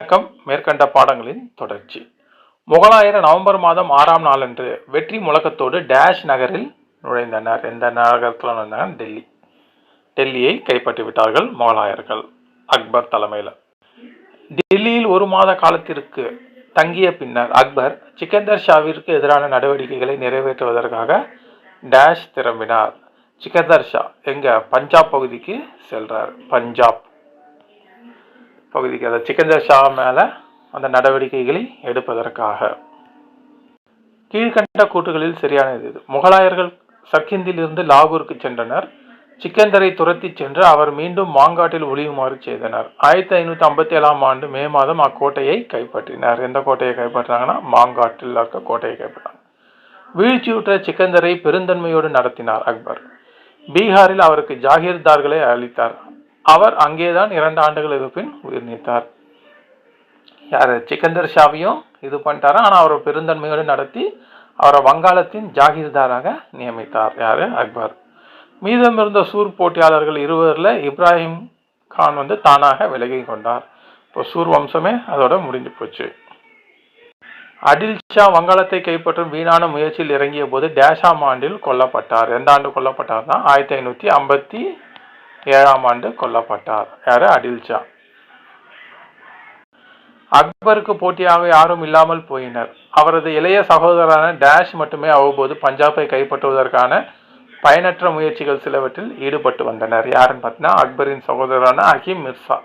வணக்கம். மேற்கண்ட பாடங்களின் தொடர்ச்சி. முகலாயர் நவம்பர் மாதம் ஆறாம் நாளன்று வெற்றி முழக்கத்தோடு டேஷ் நகரில் நுழைந்தனர். எந்த நகரத்தில் நுழைந்தனர் டெல்லி. டெல்லியை கைப்பற்றி விட்டார்கள் முகலாயர்கள். அக்பர் தலைமையில். டெல்லியில் ஒரு மாத காலத்திற்கு தங்கிய பின்னர் அக்பர் சிக்கந்தர் ஷாவிற்கு எதிரான நடவடிக்கைகளை நிறைவேற்றுவதற்காக டேஷ் திரும்பினார். சிக்கந்தர் ஷா எங்க? பஞ்சாப் பகுதிக்கு செல்றார். பஞ்சாப். பகுதிக்கு அதாவது சிக்கந்தர் ஷா மேலே அந்த நடவடிக்கைகளை எடுப்பதற்காக. கீழ்கண்ட கூட்டுகளில் சரியானது இது. முகலாயர்கள் சர்க்கிந்திலிருந்து லாகூருக்கு சென்றனர். சிக்கந்தரை துரத்தி சென்று அவர் மீண்டும் மாங்காட்டில் ஒளியுமாறு செய்தனர். ஆயிரத்தி ஐநூற்றி ஐம்பத்தி ஏழாம் ஆண்டு மே மாதம் அக்கோட்டையை கைப்பற்றினார். எந்த கோட்டையை கைப்பற்றினாங்கன்னா? மாங்காட்டில் இருக்க கோட்டையை கைப்பற்றினார். வீழ்ச்சியுற்ற சிக்கந்தரை பெருந்தன்மையோடு நடத்தினார் அக்பர். பீகாரில் அவருக்கு ஜாகீர்தார்களை அளித்தார். அவர் அங்கேதான் இரண்டு ஆண்டுகளுக்கு பின் உயிர் நீத்தார். யார்? சிக்கந்தர் ஷாவையும் இது பண்ணிட்டாரா? ஆனால் அவரை பெருந்தன்மையோடு நடத்தி அவரை வங்காளத்தின் ஜாகிர்தாராக நியமித்தார். யார்? அக்பர். மீதமிருந்த சூர் போட்டியாளர்கள் இருவரில் இப்ராஹிம் கான் வந்து தானாக விலகி கொண்டார். இப்போ சூர் வம்சமே அதோட முடிஞ்சு போச்சு. அடில் ஷா வங்காளத்தை கைப்பற்றும் வீணான முயற்சியில் இறங்கிய போது டேஷாம் ஆண்டில் கொல்லப்பட்டார். எந்த ஆண்டு கொல்லப்பட்டார்னா? ஆயிரத்தி ஐநூற்றி ஐம்பத்தி ஏழாம் ஆண்டு கொல்லப்பட்டார். யார்? அடில் ஷா. அக்பருக்கு போட்டியாக யாரும் இல்லாமல் போயினர். அவரது இளைய சகோதரரான டேஷ் மட்டுமே அவ்வப்போது பஞ்சாபை கைப்பற்றுவதற்கான பயனற்ற முயற்சிகள் சிலவற்றில் ஈடுபட்டு வந்தனர். யாருன்னு பார்த்தீங்கன்னா அக்பரின் சகோதரரான அகிம் மிர்சா.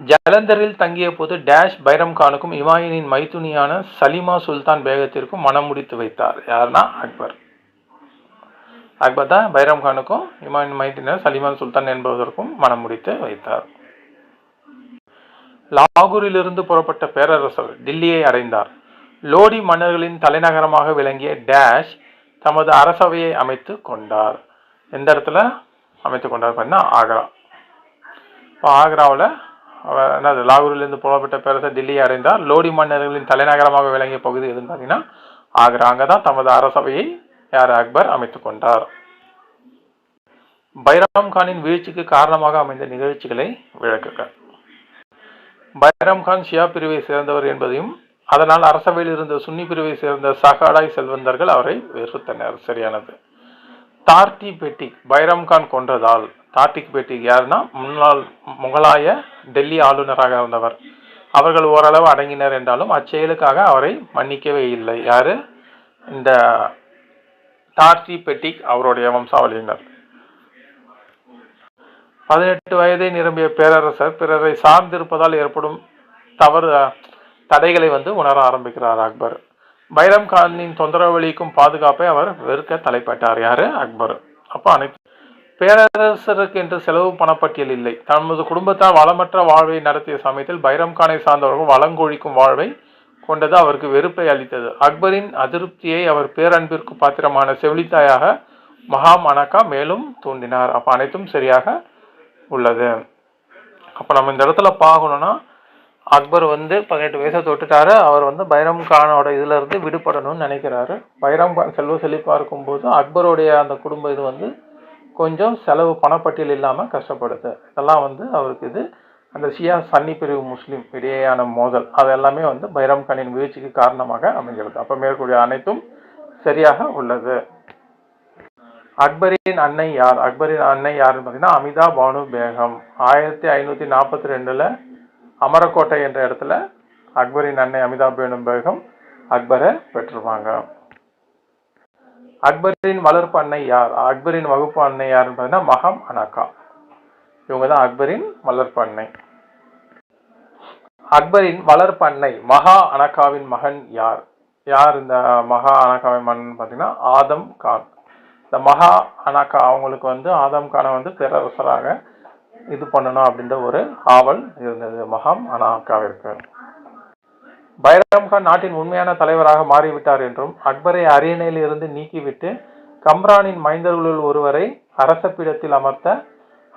ஜலந்தரில் தங்கிய போது டேஷ் பைரம் கானுக்கும் இமாயினின் மைத்துனியான சலிமா சுல்தான் பேகத்திற்கும் மனம் முடித்து வைத்தார். யாருன்னா? அக்பர். அக்பர் தான் பைரம் கானுக்கும் இமான் மைத்தினர் சலிமான் சுல்தான் என்பதற்கும் மனம் முடித்து வைத்தார். லாகூரிலிருந்து புறப்பட்ட பேரரசர் டில்லியை அடைந்தார். லோடி மன்னர்களின் தலைநகரமாக விளங்கிய டேஷ் தமது அரசவையை அமைத்து கொண்டார். எந்த இடத்துல? அமைத்து கொண்டார் பார்த்தீங்கன்னா ஆக்ரா. இப்போ ஆக்ராவில் அவர் என்னது லாகூரிலிருந்து புறப்பட்ட பேரரசர் டில்லியை அடைந்தார். லோடி மன்னர்களின் தலைநகரமாக விளங்கிய பகுதி எதுன்னு பார்த்தீங்கன்னா ஆக்ரா. அங்கே தான் தமது அரசவையை யார் அக்பர் அமைத்து கொண்டார்? பைராம் கானின் வீழ்ச்சிக்கு காரணமாக அமைந்த நிகழ்ச்சிகளை விளக்குக. பைராம் கான் ஷியா பிரிவை சேர்ந்தவர் என்பதையும் அதனால் அரசவையில் இருந்த சுன்னி பிரிவை சேர்ந்த சகாடாய் செல்வந்தர்கள் அவரை வெறுத்தனர். சரியானது. தார்டி பெட்டிக் பைரம் கான் கொன்றதால் தார்டிக் பெட்டி யாருன்னா முன்னாள் முகலாய டெல்லி ஆளுநராக இருந்தவர். அவர்கள் ஓரளவு அடங்கினர் என்றாலும் அச்செயலுக்காக அவரை மன்னிக்கவே இல்லை. யாரு? இந்த டார்சி பெட்டிக் அவருடைய வம்சாவளியினர். பதினெட்டு வயதை நிரம்பிய பேரரசர் பிறரை சார்ந்திருப்பதால் ஏற்படும் தவறு தடைகளை வந்து உணர ஆரம்பிக்கிறார் அக்பர். பைரம் கானின் தொந்தரவளிக்கும் பாதுகாப்பை அவர் வெறுக்க தலைப்பட்டார். யாரு? அக்பர். அப்போ அனைத்து பேரரசருக்கு என்று செலவு பணப்பட்டியல் இல்லை. தமது குடும்பத்தால் வளமற்ற வாழ்வை நடத்திய சமயத்தில் பைரம் கானை சார்ந்தவர்கள் வளங்கொழிக்கும் வாழ்வை கொண்டது அவருக்கு வெறுப்பை அளித்தது. அக்பரின் அதிருப்தியை அவர் பேரன்பிற்கு பாத்திரமான செவிலித்தாயாக மகா மனக்கா மேலும் தூண்டினார். அப்போ அனைத்தும் சரியாக உள்ளது. அப்போ நம்ம இந்த இடத்துல பார்க்கணும்னா அக்பர் வந்து பதினெட்டு வயசை தொட்டுட்டாரு. அவர் வந்து பைரம் கானோட இதுலேருந்து விடுபடணும்னு நினைக்கிறாரு. பைரம் கான் செல்வ செழிப்பா இருக்கும்போது அக்பருடைய அந்த குடும்ப இது வந்து கொஞ்சம் செலவு பணப்பட்டியல் இல்லாமல் கஷ்டப்படுது. இதெல்லாம் வந்து அவருக்கு இது அந்த ஷியா சன்னி பிரிவு முஸ்லீம் இடையேயான மோதல் அது எல்லாமே வந்து பைரம் கானின் வீழ்ச்சிக்கு காரணமாக அமைகிறது. அப்போ மேற்கூடிய அனைத்தும் சரியாக உள்ளது. அக்பரின் அன்னை யார்? அக்பரின் அன்னை யாருன்னு பார்த்தீங்கன்னா அமிதா பானு பேகம். ஆயிரத்தி ஐநூற்றி நாற்பத்தி ரெண்டில் அமரக்கோட்டை என்ற இடத்துல அக்பரின் அன்னை அமிதா பேனு பேகம் அக்பரை பெற்றுருவாங்க அக்பரின் வளர்ப்பு அன்னை யார்? அக்பரின் வகுப்பு அன்னை யாருன்னு பார்த்தீங்கன்னா மகம் அனகா இவங்க தான் அக்பரின் வளர்ப்பண்ணை. அக்பரின் வளர்ப்பண்ணை மகா அனகாவின் மகன் யார்? யார் இந்த மகா அனகாவின் மகன் பார்த்தீங்கன்னா ஆதம் கான். இந்த மகா அனாக்கா அவங்களுக்கு வந்து ஆதம் கானை வந்து பேரரசராக இது பண்ணணும் அப்படின்ற ஒரு ஆவல் இருந்தது. மகாம் அனாக்காவிற்கு பைரம் கான் நாட்டின் உண்மையான தலைவராக மாறிவிட்டார் என்றும் அக்பரை அரியணையில் இருந்து நீக்கிவிட்டு கம்ரானின் மைந்தர்களுள் ஒருவரை அரச பீடத்தில் அமர்த்த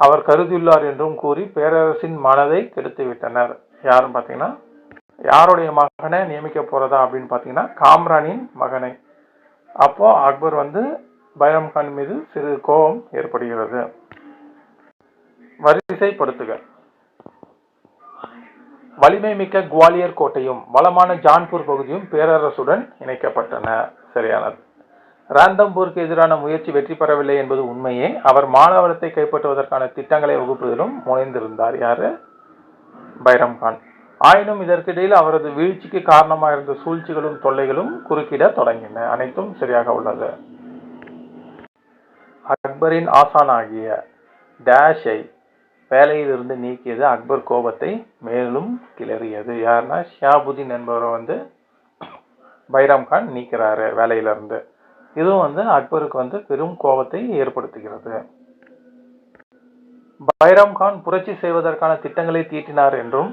அவர் கருதியுள்ளார் என்றும் கூறி பேரரசின் மனதை கெடுத்துவிட்டனர் யாரும் யாருன்னு பார்த்தீங்கன்னா யாருடைய மகனை நியமிக்க போகிறதா அப்படின்னு பார்த்தீங்கன்னா காம்ரானின் மகனை. அப்போ அக்பர் வந்து பைரம் கான் மீது சிறு கோபம் ஏற்படுகிறது. வரிசைப்படுத்துக. வலிமை மிக்க குவாலியர் கோட்டையும் வளமான ஜான்பூர் பகுதியும் பேரரசுடன் இணைக்கப்பட்டன. சரியானது. ராந்தம்பூருக்கு எதிரான முயற்சி வெற்றி பெறவில்லை என்பது உண்மையே. அவர் மாநகரத்தை கைப்பற்றுவதற்கான திட்டங்களை வகுப்பதிலும் முனைந்திருந்தார். யாரு? பைரம் கான். ஆயினும் இதற்கிடையில் அவரது வீழ்ச்சிக்கு காரணமாக இருந்த சூழ்ச்சிகளும் தொல்லைகளும் குறுக்கிட தொடங்கின. அனைத்தும் சரியாக உள்ளது. அக்பரின் ஆசானாகிய டேஷை வேலையிலிருந்து நீக்கியது அக்பர் கோபத்தை மேலும் கிளறியது. யாருன்னா ஷியாபுதீன் என்பவரை வந்து பைரம்கான் நீக்கிறாரு வேலையிலிருந்து. இதுவும் வந்து அக்பருக்கு வந்து பெரும் கோபத்தை ஏற்படுத்துகிறது. பைரம் கான் புரட்சி செய்வதற்கான திட்டங்களை தீட்டினார் என்றும்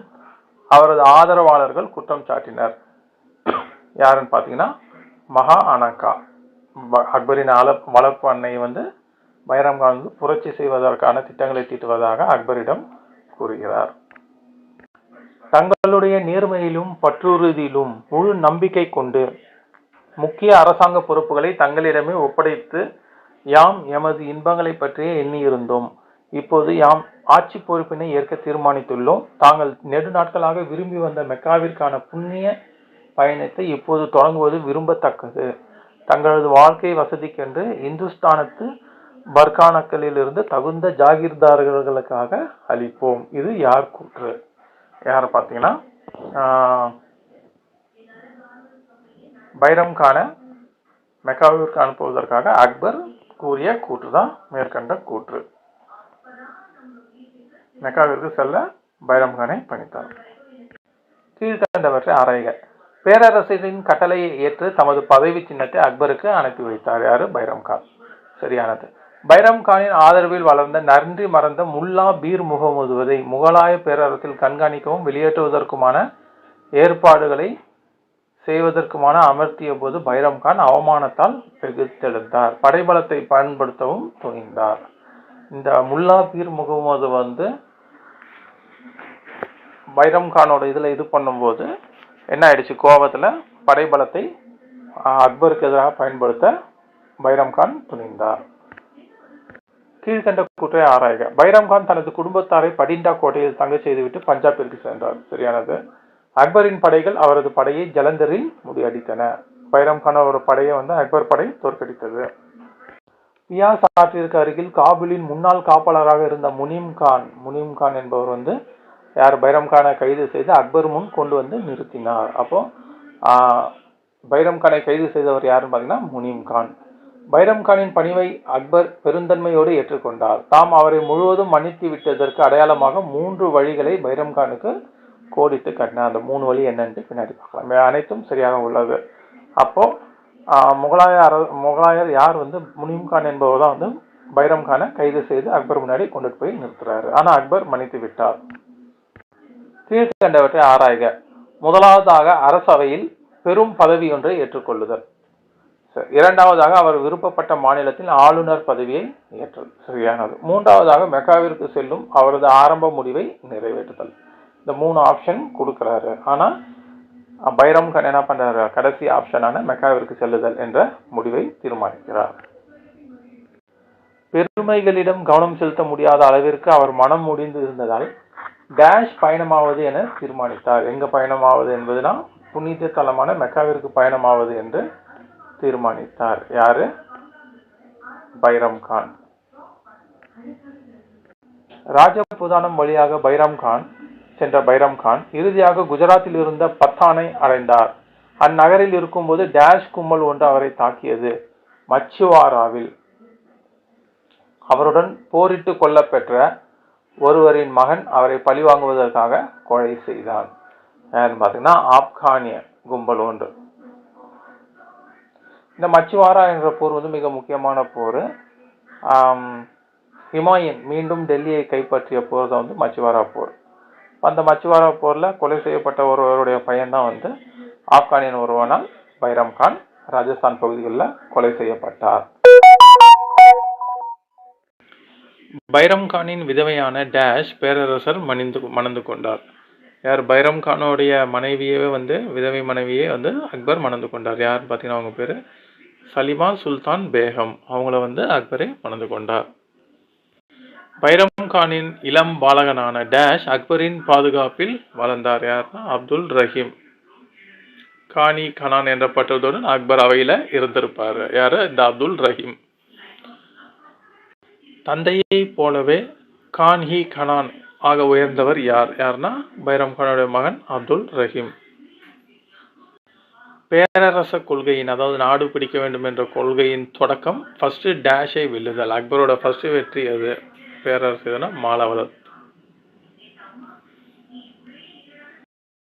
அவரது ஆதரவாளர்கள் குற்றம் சாட்டினர். யாருன்னு பார்த்தீங்கன்னா மகா அனகா. அக்பரின் அல வளர்ப்பு அன்னை வந்து பைரம் கான் வந்து புரட்சி செய்வதற்கான திட்டங்களை தீட்டுவதாக அக்பரிடம் கூறுகிறார். தங்களுடைய நேர்மையிலும் பற்றுறுதியிலும் முழு நம்பிக்கை கொண்டு முக்கிய அரசாங்க பொறுப்புகளை தங்களிடமே ஒப்படைத்து யாம் எமது இன்பங்களை பற்றியே எண்ணியிருந்தோம். இப்போது யாம் ஆட்சி பொறுப்பினை ஏற்க தீர்மானித்துள்ளோம். தாங்கள் நெடு நாட்களாக விரும்பி வந்த மெக்காவிற்கான புண்ணிய பயணத்தை இப்போது தொடங்குவது விரும்பத்தக்கது. தங்களது வாழ்க்கை வசதிக்கென்று இந்துஸ்தானத்து பர்கானக்களிலிருந்து தகுந்த ஜாகிர்தார்களுக்காக அளிப்போம். இது யார் கூற்று? யார் பார்த்தீங்கன்னா பைரம் கான மெக்காவிற்கு அனுப்புவதற்காக அக்பர் கூறிய கூற்று தான் மேற்கண்ட கூற்று. மெக்காவிற்கு செல்ல பைரம் கானை பணித்தார். கீழ்கண்டவற்றை ஆராய்க. பேரரசரின் கட்டளையை ஏற்று தமது பதவி சின்னத்தை அக்பருக்கு அனுப்பி வைத்தார். யாரு? பைரம் கான். சரியானது. பைரம் கானின் ஆதரவில் வளர்ந்த நன்றி மறந்த முல்லா பீர் முகமதுவதை முகலாய பேரரசில் கண்காணிக்கவும் வெளியேற்றுவதற்குமான ஏற்பாடுகளை செய்வதற்குமான அமர்த்திய போது பைரம் கான் அவமானத்தால் வெகுத்தெழுந்தார். படைபலத்தை பயன்படுத்தவும் துணிந்தார். இந்த முல்லா பீர் முகமது வந்து பைரம் கானோட இதில் இது பண்ணும்போது என்ன ஆயிடுச்சு? கோபத்தில் படைபலத்தை அக்பருக்கு எதிராக பயன்படுத்த பைரம் கான் துணிந்தார். கீழ்கண்ட கூட்டை ஆராய்க. பைரம் கான் தனது குடும்பத்தாரை படிண்டா கோட்டையில் தங்க செய்துவிட்டு பஞ்சாபிற்கு சென்றார். சரியானது? அக்பரின் படைகள் அவரது படையை ஜலந்தரில் முடியடித்தன பைரம் கான் அவரது படையை வந்து அக்பர் படை தோற்கடித்தது. பியாஸ் ஆற்றிற்கு அருகில் காபூலின் முன்னாள் காப்பாளராக இருந்த முனிம் கான் முனிம் கான் என்பவர் வந்து யார்? பைரம் கானை கைது செய்து அக்பர் முன் கொண்டு வந்து நிறுத்தினார். அப்போ பைரம் கானை கைது செய்தவர் யாருன்னு பார்த்தீங்கன்னா முனிம் கான். பைரம் கானின் பணிவை அக்பர் பெருந்தன்மையோடு ஏற்றுக்கொண்டார். தாம் அவரை முழுவதும் மன்னித்து விட்டதற்கு அடையாளமாக மூன்று வழிகளை பைரம் கானுக்கு கோடிட்டு கட்டின அந்த மூணு வழி என்னன்ட்டு பின்னாடி பார்க்கலாம். அனைத்தும் சரியாக உள்ளது. அப்போ முகலாய அர முகலாயர் யார் வந்து முனிம் கான் என்பவர் தான் வந்து பைரம் கானை கைது செய்து அக்பர் முன்னாடி கொண்டுட்டு போய் நிறுத்துறாரு. ஆனா அக்பர் மன்னித்து விட்டார். கீழ்கண்டவற்றை ஆராய்க. முதலாவதாக அரசவையில் பெரும் பதவி ஒன்றை ஏற்றுக்கொள்ளுதல். இரண்டாவதாக அவர் விருப்பப்பட்ட மாநிலத்தில் ஆளுநர் பதவியை ஏற்றல். சரியானது. மூன்றாவதாக மெக்காவிற்கு செல்லும் அவரது ஆரம்ப முடிவை நிறைவேற்றுதல். இந்த மூணு ஆப்ஷன் கொடுக்குறாரு. ஆனால் பைரம் கான் என்ன பண்ணுறாரு கடைசி ஆப்ஷனான மெக்காவிற்கு செல்லுதல் என்ற முடிவை தீர்மானிக்கிறார். பெருமைகளிடம் கவனம் செலுத்த முடியாத அளவிற்கு அவர் மனம் முடிந்து இருந்ததால் டேஷ் பயணமாவது என தீர்மானித்தார். எங்க பயணமாவது என்பதுனா புனித தலமான மெக்காவிற்கு பயணமாவது என்று தீர்மானித்தார். யாரு? பைரம் கான். ராஜபுதானம் வழியாக பைரம் கான் சென்ற பைரம் கான் இறுதியாக குஜராத்தில் இருந்த பத்தானை அடைந்தார். அந்நகரில் இருக்கும்போது டேஷ் கும்பல் ஒன்று அவரை தாக்கியது. மச்சுவாராவில். அவருடன் போரிட்டு கொல்லப்பெற்ற ஒருவரின் மகன் அவரை பழிவாங்குவதற்காக கொலை செய்தான் யாருன்னு பார்த்தீங்கன்னா ஆப்கானிய கும்பல் ஒன்று. இந்த மச்சுவாரா என்ற போர் வந்து மிக முக்கியமான போர். ஹிமாயன் மீண்டும் டெல்லியை கைப்பற்றிய போர் தான் வந்து மச்சுவாரா போர். அந்த மச்சுவாரா போரில் கொலை செய்யப்பட்ட ஒருவருடைய பையன்தான் வந்து ஆப்கானியன் ஒருவனால் பைரம் கான் ராஜஸ்தான் பகுதிகளில் கொலை செய்யப்பட்டார். பைரம் கானின் விதவையான டேஷ் பேரரசர் மணிந்து மணந்து கொண்டார். யார் பைரம் கானோடைய மனைவியவே வந்து விதவை மனைவியே வந்து அக்பர் மணந்து கொண்டார். யார் பார்த்தீங்கன்னா அவங்க பேர் சலிமா சுல்தான் பேகம். அவங்கள வந்து அக்பரே மணந்து கொண்டார். பைரம் கானின் இளம் பாலகனான டேஷ் அக்பரின் பாதுகாப்பில் வளர்ந்தார். யார்னா அப்துல் ரஹீம். கானி கனான் என்ற பட்டத்துடன் அக்பர் அவையில் இருந்திருப்பார். யார்? இந்த அப்துல் ரஹீம். தந்தையை போலவே கான்ஹி கனான் ஆக உயர்ந்தவர் யார்? யார்னா? பைரம் கானுடைய மகன் அப்துல் ரஹீம். பேரரச கொள்கையின் அதாவது நாடு பிடிக்க வேண்டும் என்ற கொள்கையின் தொடக்கம் ஃபர்ஸ்ட் டேஷை வெல்லுதல். அக்பரோட ஃபர்ஸ்ட் வெற்றி அது. பேரரசு எதுனா மாலவளர்